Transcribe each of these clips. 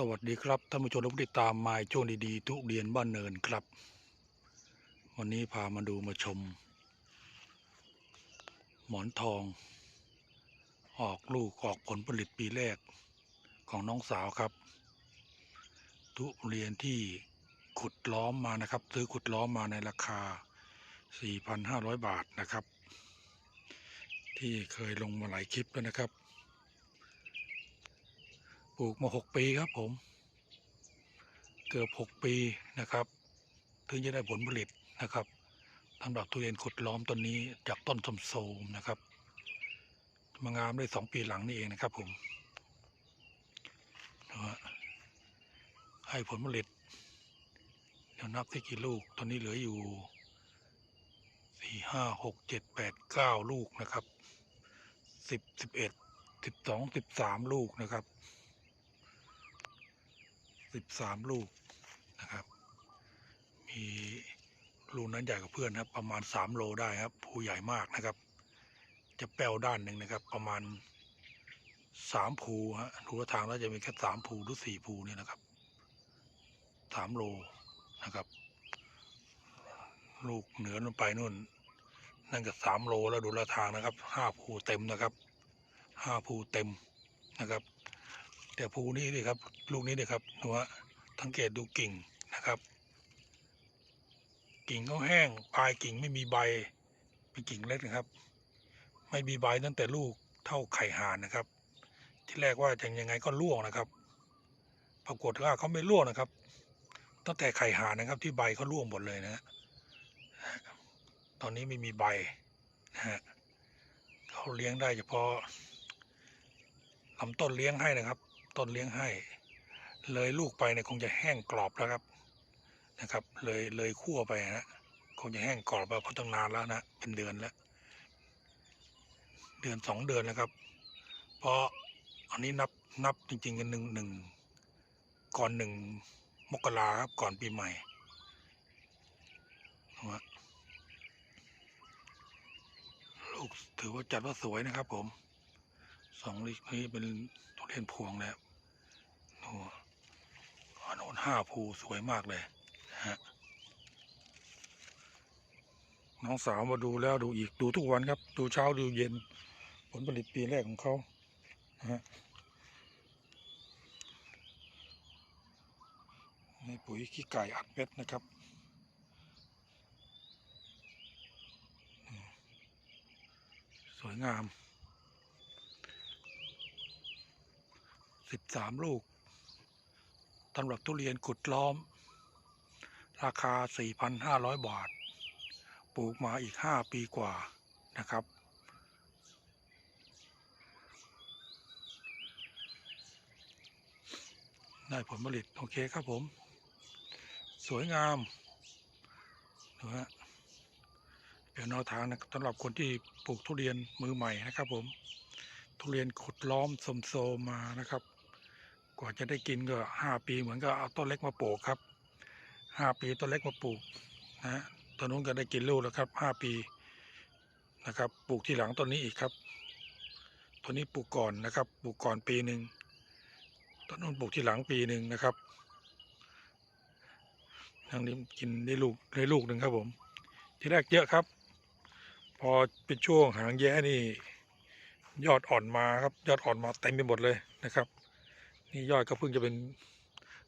สวัสดีครับท่านผู้ชมและผู้ติดตามมาช่วงดีๆ ทุเรียนบ้านเนินครับ วันนี้พามาดูมาชม หมอนทอง ออกลูกออกผลผลิตปีแรกของน้องสาวครับ ทุเรียนที่ขุดล้อมมานะครับ ซื้อขุดล้อมมาในราคา 4,500 บาทนะครับ ที่เคยลงมาหลายคลิปแล้วนะครับ ปลูกมาหกปีครับผม เกือบหกปีนะครับ ถึงจะได้ผลผลิตนะครับสำหรับทุเรียนขุดล้อมต้นนี้จากต้นสมโซมนะครับมางามได้สองปีหลังนี่เองนะครับผมให้ผลผลิตเดี๋ยวนับที่กี่ลูก ตอนนี้เหลืออยู่สี่ห้าหกเจ็ดแปดเก้าลูกนะครับสิบสิบเอ็ดสิบสองสิบสามลูกนะครับ สิบสามลูกนะครับ มีลูกนั้นใหญ่กว่าเพื่อนนะครับ ประมาณสามโลได้ครับภูใหญ่มากนะครับ จะแป้วด้านหนึ่งนะครับ ประมาณสามภูฮะดูทางแล้วจะมีแค่สามภูหรือสี่ภูเนี่ยนะครับสามโลนะครับ ลูกเหนือลงไปนู่น นั่นก็สามโลแล้วดูละทางนะครับห้าภูเต็มนะครับห้าภูเต็มนะครับ แต่ภูนี้นี่ครับ ลูกนี้นี่ครับดูว่าสังเกตดูกิ่งนะครับ กิ่งเขาแห้งปลายกิ่งไม่มีใบเป็นกิ่งเล็กนะครับ ไม่มีใบตั้งแต่ลูกเท่าไข่ห่านนะครับ ที่แรกว่าจะยังไงก็ร่วงนะครับ ปรากฏว่าเขาไม่ร่วงนะครับ ตั้งแต่ไข่ห่านนะครับ ที่ใบเขาร่วงหมดเลยนะฮะตอนนี้ไม่มีใบนะฮะเขาเลี้ยงได้เฉพาะลำต้นเลี้ยงให้นะครับ ต้นเลี้ยงให้ เลยลูกไปเนี่ยคงจะแห้งกรอบแล้วครับนะครับ เลยเลยคั่วไปนะคงจะแห้งกรอบแล้วเพราะตั้งนานแล้วนะเป็นเดือนแล้ว เดือนสองเดือนแล้วครับ เพราะอันนี้นับนับจริงๆกันหนึ่งหนึ่งก่อนหนึ่งมกราครับก่อนปีใหม่นะลูกถือว่าจัดว่าสวยนะครับผมสองลินี้เป็นทุเรียนพวงแล้ว อ้อนโนนห้าภูสวยมากเลยนะฮะน้องสาวมาดูแล้วดูอีกดูทุกวันครับ ดูเช้าดูเย็น ผลผลิตปีแรกของเขานะฮะในปุ๋ยขี้ไก่อัดเม็ดนะครับสวยงามสิบสามลูก สำหรับทุเรียนขุดล้อม ราคา 4,500 บาท ปลูกมาอีก 5 ปีกว่านะครับ ได้ผลผลิต โอเคครับผม สวยงามนะฮะเป็นแนวทางนะสำหรับคนที่ปลูกทุเรียนมือใหม่นะครับผม ทุเรียนขุดล้อมสมโซมมานะครับ กว่าจะได้กินก็ห้าปีเหมือนกับเอาต้นเล็กมาปลูกครับห้าปีต้นเล็กมาปลูกนะตอนนู้นก็ได้กินลูกแล้วครับห้าปีนะครับ ปลูกที่หลังต้นนี้อีกครับต้นนี้ปลูกก่อนนะครับปลูกก่อนปีหนึ่งต้นนู้นปลูกที่หลังปีหนึ่งนะครับทางนี้กินได้ลูกได้ลูกหนึ่งครับผม ที่แรกเยอะครับ พอเป็นช่วงหางแย้นี่ ยอดอ่อนมาครับ ยอดอ่อนมาเต็มไปหมดเลยนะครับ นี่ยอดก็เพิ่งจะเป็น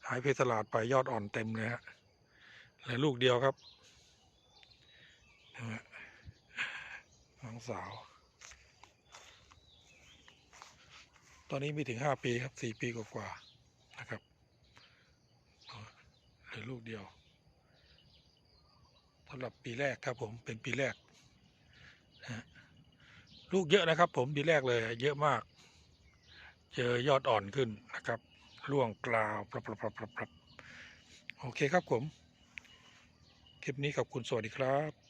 หายเพสลาดไปยอดอ่อนเต็มเลยฮะเหลือลูกเดียวครับน้องสาว ตอนนี้มีถึงห้าปีครับสี่ปีกว่าๆนะครับเหลือลูกเดียวสำหรับปีแรกครับผมเป็นปีแรกลูกเยอะนะครับ ผมปีแรกเลย เยอะมาก เจอยอดอ่อนขึ้นนะครับร่วงกลาวปรับปรับปรับปรับปรับโอเคครับผม คลิปนี้ขอบคุณสวัสดีครับ